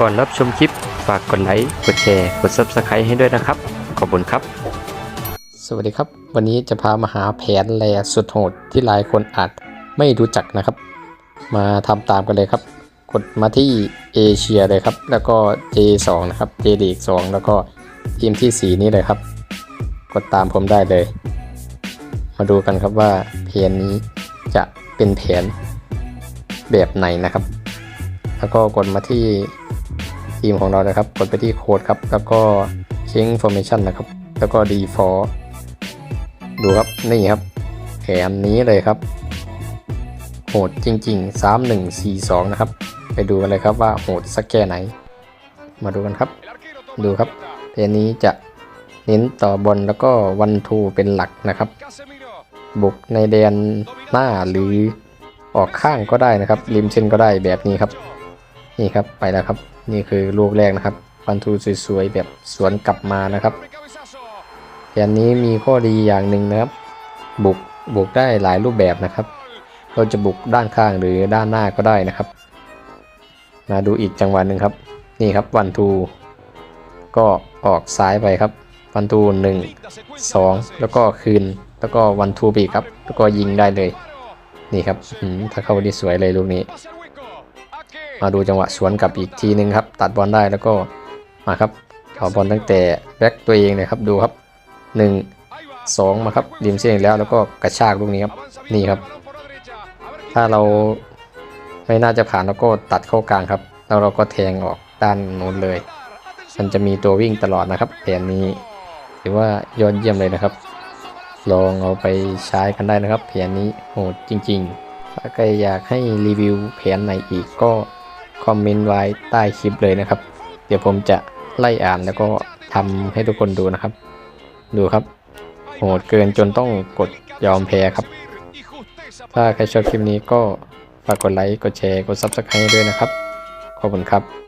ก่อนรับชมคลิปฝากกดไลค์ กดแชร์ กด Subscribe ให้ด้วยนะครับ ขอบคุณครับ สวัสดีครับ วันนี้จะพามาหาแผนแลสุดโหดที่หลายคนอาจไม่รู้จักนะครับ มาทำตามกันเลยครับ กดมาที่เอเชียเลยครับ แล้วก็ J2 นะครับ J ลีก2แล้วก็ทีมที่ 4 นี้เลยครับ กดตามผมได้เลย มาดูกันครับว่าแผนนี้จะเป็นแผนแบบไหนนะครับ แล้วก็กดมาที่ ทีมของเรานะครับ กดไปที่โค้ดครับ แล้วก็ Change Information นะครับ แล้วก็ Default ดูครับ นี่ครับ แผนนี้เลยครับ โหดจริง ๆ 3142 นะครับ ไปดูกันเลยครับว่าโหดสักแค่ไหน มาดูกันครับ ดูครับแผนนี้จะเน้นต่อบอลแล้วก็วันทูเป็นหลักนะครับ บุกในแดนหน้าหรือออกข้างก็ได้นะครับริมเส้นก็ได้แบบนี้ครับ นี่ครับไปแล้วครับ นี่คือลูกแรกนะครับวันทูสวยๆแบบสวนกลับมานะครับแผนนี้มีข้อดีอย่างหนึ่งนะครับ บุกบุกได้หลายรูปแบบนะครับเราจะบุกด้านข้างหรือด้านหน้าก็ได้นะครับมาดูอีกจังหวะหนึ่งครับ นี่ครับวันทูก็ออกซ้ายไปครับวันทูหนึ่งสองแล้วก็คืน แล้วก็วันทูบีครับ แล้วก็ยิงได้เลย นี่ครับถ้าเข้าดีสวยเลยลูกนี้ มาดูจังหวะสวนกลับอีกทีหนึ่งครับ ตัดบอลได้แล้วก็มาครับเอาบอลตั้งแต่แบ็กตัวเองเลยครับดูครับ 1 2 มาครับริมเส้นแล้วแล้วก็กระชากลูกนี้ครับนี่ครับ ถ้าเราไม่น่าจะผ่านแล้วก็ตัดเข้ากลางครับ แล้วเราก็แทงออกด้านนู้นเลย มันจะมีตัววิ่งตลอดนะครับแผนนี้ถือว่ายอดเยี่ยมเลยนะครับ ลองเอาไปใช้กันได้นะครับแผนนี้โหดจริงๆถ้าใครอยากให้รีวิวแผนไหนอีกก็ คอมเมนต์ไว้ใต้คลิปเลยนะครับ เดี๋ยวผมจะไล่อ่านแล้วก็ทำให้ทุกคนดูนะครับ ดูครับ โหดเกินจนต้องกดยอมแพ้ครับ ถ้าใครชอบคลิปนี้ก็ฝากกดไลค์ กดแชร์ กดซับสไคร b e ด้วยนะครับ ขอบคุณครับ